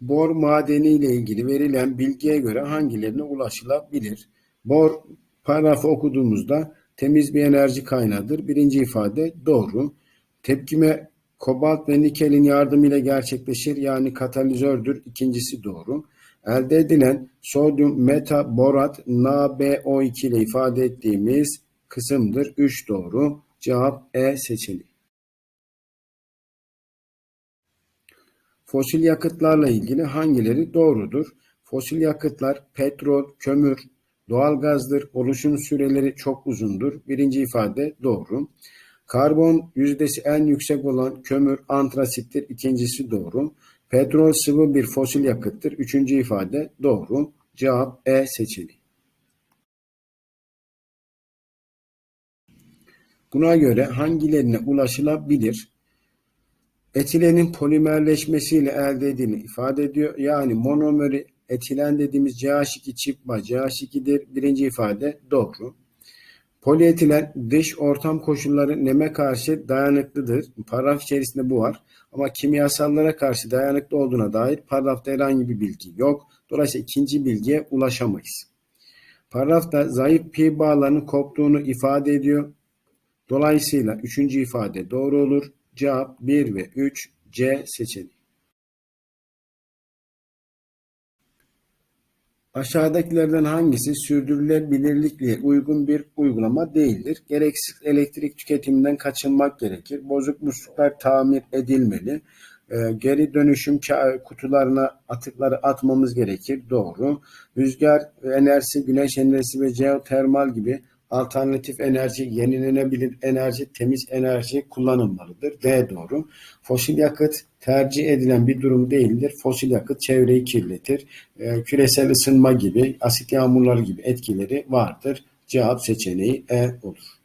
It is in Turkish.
Bor madeni ile ilgili verilen bilgiye göre hangilerine ulaşılabilir? Bor paragrafı okuduğumuzda temiz bir enerji kaynağıdır. Birinci ifade doğru. Tepkime kobalt ve nikelin yardımıyla gerçekleşir yani katalizördür. İkincisi doğru. Elde edilen sodyum metaborat NaBO2 ile ifade ettiğimiz kısımdır. 3 doğru. Cevap E seçeneği. Fosil yakıtlarla ilgili hangileri doğrudur? Fosil yakıtlar petrol, kömür, doğalgazdır. Oluşum süreleri çok uzundur. Birinci ifade doğru. Karbon yüzdesi en yüksek olan kömür antrasittir. İkincisi doğru. Petrol sıvı bir fosil yakıttır. Üçüncü ifade doğru. Cevap E seçeneği. Buna göre hangilerine ulaşılabilir? Etilenin polimerleşmesiyle elde edildiğini ifade ediyor. Yani monomeri etilen dediğimiz CH2 çiftma CH2'dir. Birinci ifade doğru. Polietilen dış ortam koşulları neme karşı dayanıklıdır. Paragraf içerisinde bu var. Ama kimyasallara karşı dayanıklı olduğuna dair paragrafta herhangi bir bilgi yok. Dolayısıyla ikinci bilgiye ulaşamayız. Paragrafta zayıf pi bağlarının koptuğunu ifade ediyor. Dolayısıyla üçüncü ifade doğru olur. Cevap 1 ve 3 C seçeneği. Aşağıdakilerden hangisi sürdürülebilirlikle uygun bir uygulama değildir? Gereksiz elektrik tüketiminden kaçınmak gerekir. Bozuk musluklar tamir edilmeli. Ee, geri dönüşüm kutularına atıkları atmamız gerekir. Doğru. Rüzgar enerjisi, güneş enerjisi ve jeotermal gibi alternatif enerji, yenilenebilir enerji, temiz enerji kullanılmalıdır. D doğru. Fosil yakıt tercih edilen bir durum değildir. Fosil yakıt çevreyi kirletir. E, küresel ısınma gibi, asit yağmurları gibi etkileri vardır. Cevap seçeneği E olur.